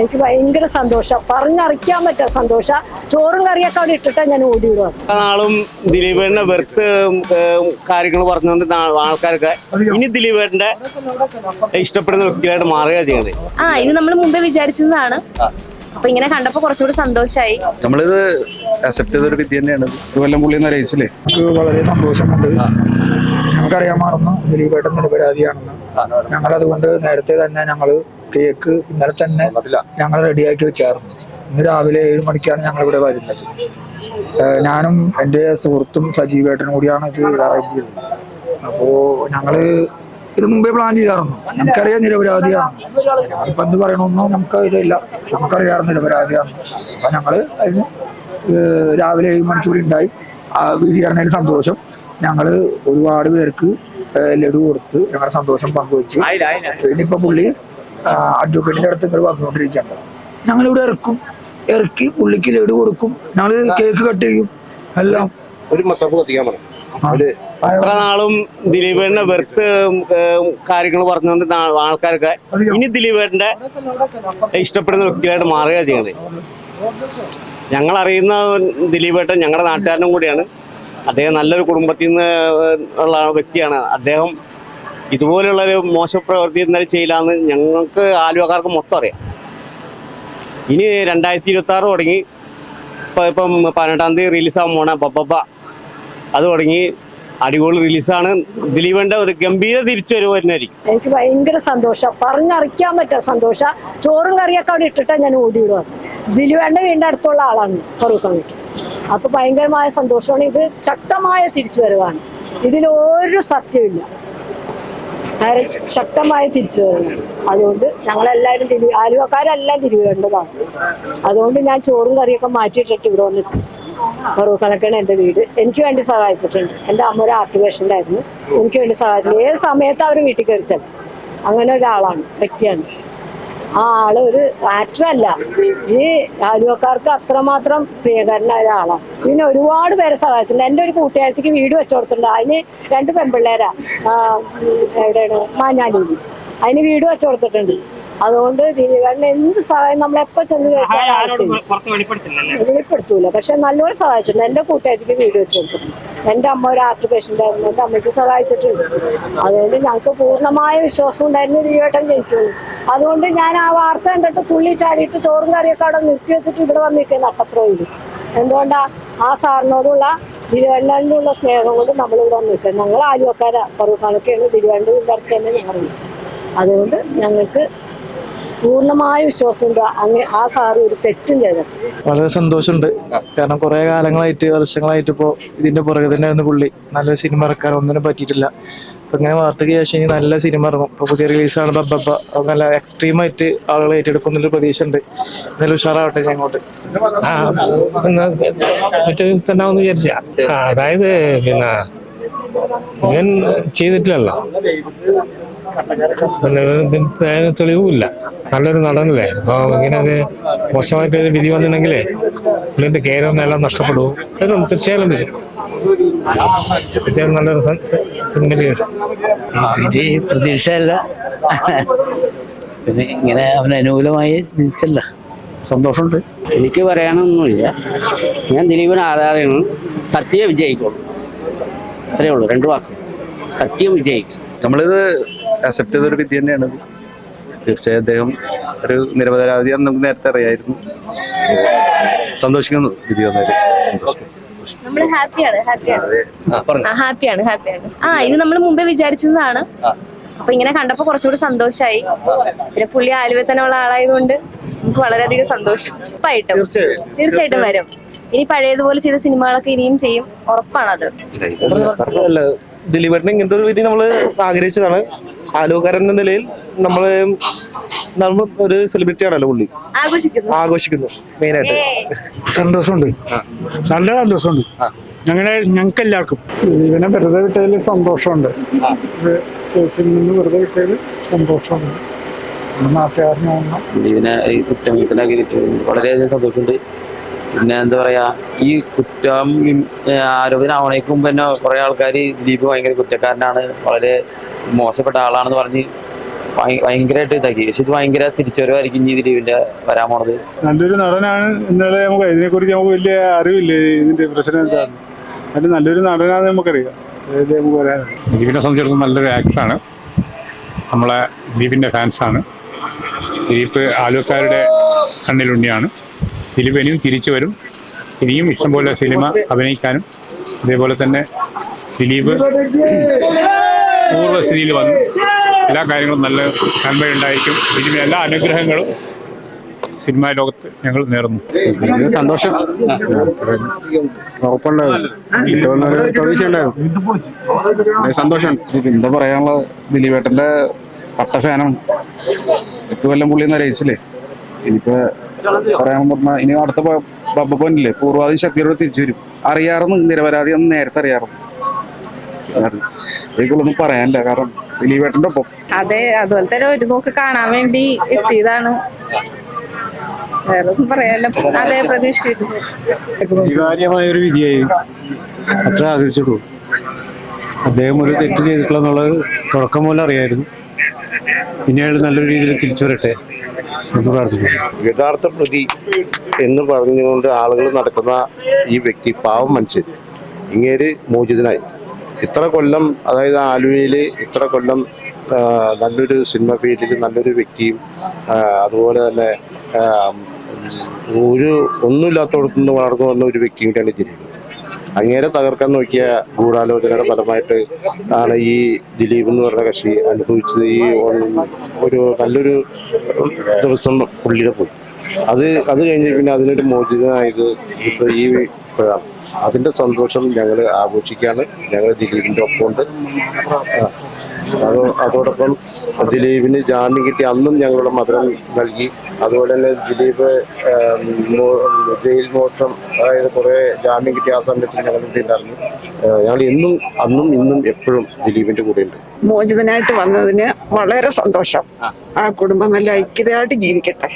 എനിക്ക് ഭയങ്കര സന്തോഷം. പറഞ്ഞറിയിക്കാൻ പറ്റാ സന്തോഷം. ചോറും കറിയൊക്കെ അവിടെ ഇട്ടിട്ടാ ഞാൻ ഓടിവിടുക നാളും ദിലീപേടിന്റെ വെറുത്ത് കാര്യങ്ങൾ പറഞ്ഞുകൊണ്ട് ആൾക്കാരൊക്കെ ഇനി ദിലീപേടിന്റെ ഇഷ്ടപ്പെടുന്ന വ്യക്തിയായിട്ട് മാറുക ചെയ്യണത് ആ ഇത് നമ്മൾ മുമ്പേ വിചാരിച്ചതാണ്. അപ്പൊ ഇങ്ങനെ കണ്ടപ്പോ കുറച്ചുകൂടി സന്തോഷായി. നമ്മളിത് അക്സെപ്റ്റ് ചെയ്തൊരു വിദ്യ തന്നെയാണ് കൊല്ലം പുള്ളി എന്ന് അറിയിച്ചില്ലേ? നമുക്ക് വളരെ സന്തോഷമുണ്ട്. ഞങ്ങൾക്കറിയാമായിരുന്നു ദിലീപേട്ടൻ നിരപരാധിയാണെന്ന്. ഞങ്ങളതുകൊണ്ട് നേരത്തെ തന്നെ ഞങ്ങൾ കേക്ക് ഇന്നലെ തന്നെ ഞങ്ങൾ റെഡിയാക്കി വെച്ചായിരുന്നു. ഇന്ന് രാവിലെ ഏഴ് മണിക്കാണ് ഞങ്ങൾ ഇവിടെ വരുന്നത്. ഞാനും എന്റെ സുഹൃത്തും സജീവേട്ടനും കൂടിയാണ് ഇത് അറേഞ്ച് ചെയ്തത്. അപ്പോൾ ഞങ്ങൾ ഇത് മുമ്പേ പ്ലാൻ ചെയ്തായിരുന്നു. നമുക്കറിയാം നിരപരാധിയാണ്. ഇപ്പൊ എന്ത് പറയണമെന്നോ നമുക്ക് ഇതില്ല നമുക്കറിയാറ് നിരപരാധിയാണ്. അപ്പൊ ഞങ്ങൾ അതിന് രാവിലെ ഏഴ് മണിക്ക് ഇവിടെ ഉണ്ടായി. ആ വിധികരണയിൽ സന്തോഷം. ഞങ്ങൾ ഒരുപാട് പേർക്ക് ലഡു കൊടുത്ത് ഞങ്ങളുടെ സന്തോഷം പങ്കുവെച്ചു. ഇനിയിപ്പോൾ പുള്ളി അഡ്വക്കേറ്റിന്റെ അടുത്ത് നിങ്ങൾ വന്നുകൊണ്ടിരിക്കുകയാണ്. ഞങ്ങളിവിടെ ഇറക്കും. ഇറക്കി പുള്ളിക്ക് ലഡു കൊടുക്കും. ഞങ്ങൾ കേക്ക് കട്ട് ചെയ്യും. എല്ലാം. ഒരു മൊത്തം കത്തിക്കാൻ ബെർത്ത് എത്ര നാളും കാര്യങ്ങൾ പറഞ്ഞുകൊണ്ട് ആൾക്കാരൊക്കെ ഇനി ദിലീപേട്ടന്റെ ഇഷ്ടപ്പെടുന്ന വ്യക്തിയായിട്ട് മാറുക ചെയ്യണത്. ഞങ്ങൾ അറിയുന്ന ദിലീപേട്ടൻ ഞങ്ങളുടെ നാട്ടുകാരനും കൂടിയാണ്. അദ്ദേഹം നല്ലൊരു കുടുംബത്തിൽ നിന്ന് ഉള്ള വ്യക്തിയാണ്. അദ്ദേഹം ഇതുപോലുള്ള ഒരു മോശ പ്രവൃത്തി ഇന്നലെ ചെയ്യില്ലാന്ന് ഞങ്ങൾക്ക് ആലുവക്കാർക്ക് മൊത്തം അറിയാം. ഇനി രണ്ടായിരത്തി ഇരുപത്തി ആറ് തുടങ്ങി. ഇപ്പം ഇപ്പം പതിനെട്ടാം തീയതി റിലീസാകാൻ പോണ പപ്പപ്പ അത് തുടങ്ങി. അടിപൊളി റിലീസാണ്. ദിലീപന്റെ ഒരു ഗംഭീര തിരിച്ചുവരവ് വരുന്നതായിരിക്കും. എനിക്ക് ഭയങ്കര സന്തോഷം. പറഞ്ഞറിയിക്കാൻ പറ്റാ സന്തോഷ. ചോറും കറിയൊക്കെ അവിടെ ഇട്ടിട്ടാ ഞാൻ ഓടി ഓടിവിടുക ദിലീപന്റെ വീടിന്റെ അടുത്തുള്ള ആളാണ് ഫറൂഖ് അപ്പൊ ഭയങ്കരമായ സന്തോഷമാണ്. ഇത് ശക്തമായ തിരിച്ചുവരവാണ്. ഇതിലൊരു സത്യമില്ല വളരെ ശക്തമായ വരണം അതുകൊണ്ട് ഞങ്ങളെല്ലാവരും തിരി ആലുവക്കാരെല്ലാം തിരുവേണ്ട ഭാഗത്ത് അതുകൊണ്ട് ഞാൻ ചോറും കറിയൊക്കെ മാറ്റിയിട്ടിട്ട് ഇവിടെ വന്നിട്ട് ഫറൂഖ് എന്റെ വീട്. എനിക്ക് വേണ്ടി സഹായിച്ചിട്ടുണ്ട്. എന്റെ അമ്മ ഒരു ആർട്ട് പേഷ്യന്റ് ആയിരുന്നു. എനിക്ക് വേണ്ടി സഹായിച്ചിട്ടുണ്ട്. ഏത് സമയത്ത് അവർ വീട്ടിൽ കയറിച്ചത് അങ്ങനെ ഒരാളാണ് വ്യക്തിയാണ്. ആ ആൾ ഒരു ആക്ടർ അല്ല. ഈ ആലുവക്കാർക്ക് അത്രമാത്രം പ്രിയകരനായ ഒരാളാണ് പിന്നെ ഒരുപാട് പേരെ സഹായിച്ചിട്ടുണ്ട്. എന്റെ ഒരു കൂട്ടുകാരത്തേക്ക് വീട് വെച്ചു കൊടുത്തിട്ടുണ്ട്. അതിന് രണ്ട് പെൺപിള്ളേരാ. എവിടെയാണ്? മാഞ്ഞാലി. അതിന് വീട് വെച്ചു കൊടുത്തിട്ടുണ്ട്. അതുകൊണ്ട് ദിലീപേട്ടൻ എന്ത് സഹായം നമ്മൾ എപ്പോ ചെന്ന്. വെളിപ്പെടുത്തൂല. പക്ഷെ നല്ലപോലെ സഹായിച്ചിട്ടുണ്ട്. എന്റെ കൂട്ടുകാരിക്ക് വീട് വെച്ചിട്ടുണ്ട് എന്റെ അമ്മ ഒരു ആർട്ട് പേഷ്യന്റ് ആയിരുന്നു. എന്റെ അമ്മയ്ക്ക് സഹായിച്ചിട്ടുണ്ട്. അതുകൊണ്ട് ഞങ്ങൾക്ക് പൂർണമായ വിശ്വാസം ഉണ്ടായിരുന്നു ദിലീപേട്ടൻ ജയിക്കുള്ളൂ അതുകൊണ്ട് ഞാൻ ആ വാർത്ത കണ്ടിട്ട് തുള്ളി ചാടിയിട്ട് ചോറും കറിയൊക്കെ അവിടെ നിർത്തി വെച്ചിട്ട് ഇവിടെ വന്നിട്ട് നട്ടപ്രോയിൽ. എന്തുകൊണ്ടാ? ആ സാറിനോടുള്ള തിരുവനന്തപുരത്തുള്ള സ്നേഹം കൊണ്ട് നമ്മൾ ഇവിടെ വന്നിരിക്കുക. ഞങ്ങൾ ആലുവക്കാരാണ് തിരുവനന്തപുരത്തിന്റെ അടുത്ത് തന്നെ ഞങ്ങളുണ്ട് അതുകൊണ്ട് ഞങ്ങൾക്ക് പൂർണമായ വിശ്വാസമുണ്ട്. അങ്ങ് ആ സാറ് ഒരു തെറ്റും ചെയ്തത് വളരെ സന്തോഷമുണ്ട്. കാരണം കുറെ കാലങ്ങളായിട്ട് വർഷങ്ങളായിട്ട് ഇപ്പോൾ ഇതിന്റെ പുറകെ തന്നെയായിരുന്നു പുള്ളി. നല്ല സിനിമ ഇറക്കാൻ ഒന്നിനും പറ്റിയിട്ടില്ല. അപ്പൊ ഇങ്ങനെ വാർത്തയ്ക്ക് ശേഷം ഇനി നല്ല സിനിമ ഇറങ്ങും. ഇപ്പൊ പുതിയ റിലീസാണ് ബബ്ബ അത് നല്ല എക്സ്ട്രീം ആയിട്ട് ആളുകൾ ഏറ്റെടുക്കുന്നൊരു പ്രതീക്ഷ ഉണ്ട് എന്നാലും ഉഷാറാവട്ടെ ആ മറ്റേ ആ അതായത് പിന്നെ ഇവൻ ചെയ്തിട്ടില്ലല്ലോ. തെളിവുമില്ല. നല്ലൊരു നടനല്ലേ. അപ്പൊ ഇങ്ങനെ ഒരു മോശമായിട്ട് ഒരു വിധി വന്നിട്ടുണ്ടെങ്കിലേ പുള്ളിന്റെ കേരളം എല്ലാം നഷ്ടപ്പെടും. വരും തീർച്ചയായും വരും തീർച്ചയായും നല്ലൊരു സിനിമയിൽ വരും. വിധി പ്രതീക്ഷയല്ല. പിന്നെ ഇങ്ങനെ അവന് അനുകൂലമായി നിൽച്ചല്ല. സന്തോഷമുണ്ട്. എനിക്ക് പറയാനൊന്നുമില്ല. ഞാൻ ദിലീപിന് ആരാധനയാണ് സത്യം വിജയിക്കുള്ളൂ അത്രയേ ഉള്ളൂ. രണ്ട് വാക്ക്. സത്യം വിജയിക്കും. നമ്മളിത് അക്സെപ്റ്റ് ചെയ്തൊരു വിദ്യ തന്നെയാണ് തീർച്ചയായും അദ്ദേഹം ഒരു നിരപരാധിയാണെന്ന് നമുക്ക് നേരത്തെ അറിയായിരുന്നു. സന്തോഷിക്കുന്നു വിധി സന്തോഷിക്കുന്നു. നമ്മൾ ഹാപ്പിയാണ് ഹാപ്പിയാണ്. ഹാപ്പിയാണ് ഹാപ്പിയാണ്. ആ ഇത് നമ്മൾ മുമ്പേ വിചാരിച്ചതാണ്. അപ്പൊ ഇങ്ങനെ കണ്ടപ്പോ കുറച്ചുകൂടി സന്തോഷായി. പിന്നെ പുള്ളി ആലുവെ തന്നെ ഉള്ള ആളായതുകൊണ്ട് നമുക്ക് വളരെയധികം സന്തോഷം. ഉറപ്പായിട്ടും. തീർച്ചയായിട്ടും വരും. ഇനി പഴയതുപോലെ ചെയ്ത സിനിമകളൊക്കെ ഇനിയും ചെയ്യും. ഉറപ്പാണത്. അല്ല ദിലീപേട്ടൻ ഇങ്ങനത്തെ ഒരു വിധി നമ്മൾ ആഗ്രഹിച്ചതാണ്. ആലോകാരൻ എന്ന നിലയിൽ നമ്മൾ നമ്മൾ ഒരു സെലിബ്രിറ്റി ആണല്ലോ പുള്ളി. ആഘോഷിക്കുന്നു. ആഘോഷിക്കുന്നു മെയിനായിട്ട് സന്തോഷമുണ്ട് നല്ല സന്തോഷമുണ്ട് ഞങ്ങളെ ഞങ്ങൾക്ക് എല്ലാവർക്കും ദിലീപിനെ വെറുതെ വിട്ടതിൽ സന്തോഷമുണ്ട്. ഇത് കേസിൽ നിന്ന് വെറുതെ വിട്ടതിൽ സന്തോഷമുണ്ട്. ദിലീപിനെ ഈ വളരെയധികം സന്തോഷമുണ്ട്. പിന്നെ എന്താ പറയാ ഈ കുറ്റം ആരോപണം മുമ്പ് തന്നെ കുറെ ആൾക്കാർ ദിലീപ് ഭയങ്കര കുറ്റക്കാരനാണ്. വളരെ മോശപ്പെട്ട ആളാണെന്ന് പറഞ്ഞ് ഭയങ്കരമായിട്ട് ഇതാക്കി. പക്ഷെ ഇത് ഭയങ്കര തിരിച്ചുവരവായിരിക്കും ഇതിൽ ദിലീപിന്റെ വരാൻ പോണത്. നല്ലൊരു നടനാണ്. ഇന്നലെ നമുക്ക് ഇതിനെക്കുറിച്ച് നമുക്ക് വലിയ അറിവില്ലേ? ഇതിന്റെ പ്രശ്നം എന്താണ് അത് നല്ലൊരു നടനാന്ന് നമുക്കറിയാം. ദിലീപിനെ സംബന്ധിച്ചിടത്തോളം നല്ലൊരു ആക്ടറാണ്. നമ്മളെ ദിലീപിന്റെ ഫാൻസാണ്. ദിലീപ് ആലുവക്കാരുടെ കണ്ണിലുണ്ണിയാണ്. ദിലീപ് ഇനിയും തിരിച്ചു വരും. ഇനിയും ഇഷ്ടംപോലെ സിനിമ അഭിനയിക്കാനും. അതേപോലെ തന്നെ ദിലീപ് പൂർവസ്ഥിതിയിൽ വന്നു. എല്ലാ കാര്യങ്ങളും നല്ല നന്മയുണ്ടായിരിക്കും. ദിലീപിന് എല്ലാ അനുഗ്രഹങ്ങളും സിനിമാ ലോകത്ത് ഞങ്ങൾ നേർന്നു. സന്തോഷം. സന്തോഷം. എന്താ പറയാനുള്ള ദിലീപേട്ടന്റെ പട്ട ഫാനാണ് എട്ട് കൊല്ലം പുള്ളി എന്ന് അറിയിച്ചില്ലേ? ഇനിയിപ്പോ പറയാൻ പറഞ്ഞാൽ ഇനി അടുത്ത ബബ്ബ ബബ്ബനില്ലേ പൂർവാദി ശക്തിയോട് തിരിച്ചു വരും. അറിയാറുന്നു നിരപരാധി എന്ന് നേരത്തെ അറിയാറുന്നു ഇതിലൊന്നും പറയാനില്ല. കാരണം ദിലീപേട്ടന്റെ ഒപ്പം. അതെ അതുപോലെ തന്നെ ഒരു നോക്ക് കാണാൻ വേണ്ടി എത്തിയതാണ്. വേറെ ഒന്നും പറയാല്ല അതെ പ്രതീക്ഷിച്ചിരുന്നു. സ്വീകാര്യമായ ഒരു വിധിയായി. അത്ര ആദരിച്ചിട്ടുള്ളൂ അദ്ദേഹം ഒരു തെറ്റ് ചെയ്തിട്ടുള്ള എന്നുള്ളത് തുടക്കം പോലെ അറിയായിരുന്നു. പിന്നീട് നല്ലൊരു രീതിയിൽ തിരിച്ചു വരട്ടെ എന്ന് പ്രാർത്ഥിക്കുന്നു. യഥാർത്ഥ പ്രതി എന്ന് പറഞ്ഞുകൊണ്ട് ആളുകൾ നടക്കുന്ന ഈ വ്യക്തി പാവം മനുഷ്യൻ. ഇങ്ങേര് മോചിതനായി. ഇത്ര കൊല്ലം അതായത് ആലുവയിൽ ഇത്ര കൊല്ലം നല്ലൊരു സിനിമ ഫീൽഡിൽ നല്ലൊരു വ്യക്തിയും അതുപോലെ തന്നെ ഒരു ഒന്നുമില്ലാത്തടത്തു നിന്ന് വളർന്നു വന്ന ഒരു വ്യക്തി കൂടിയാണ് ദിലീപ്. അങ്ങേരെ തകർക്കാൻ നോക്കിയ ഗൂഢാലോചനയുടെ ഫലമായിട്ട് ആണ് ഈ ദിലീപ് എന്ന് പറഞ്ഞ കക്ഷി അനുഭവിച്ചത് ഈ ഒരു നല്ലൊരു ദിവസം പുള്ളിയുടെ പോയി. അത് അത് കഴിഞ്ഞ് പിന്നെ അതിനൊരു മോചിതനായത് ഇപ്പോൾ ഈ ഇപ്പോഴാണ്. അതിന്റെ സന്തോഷം ഞങ്ങൾ ആഘോഷിക്കുകയാണ്. ഞങ്ങൾ ദിലീപിന്റെ ഒപ്പമുണ്ട്. അത് അതോടൊപ്പം ദിലീപിന് ജാമ്യം കിട്ടി അന്നും ഞങ്ങളുടെ മധുരം നൽകി. അതുപോലെ തന്നെ ദിലീപ് ജയിൽ മോഷം അതായത് കുറെ ജാമ്യം കിട്ടിയ ആ സമയത്ത് ഞങ്ങൾ ഉണ്ടായിരുന്നു. ഞങ്ങൾ എന്നും അന്നും ഇന്നും എപ്പോഴും ദിലീപിന്റെ കൂടെയുണ്ട്. മോചിതനായിട്ട് വന്നതിന് വളരെ സന്തോഷം. ആ കുടുംബം നല്ല ഐക്യതയായിട്ട് ജീവിക്കട്ടെ.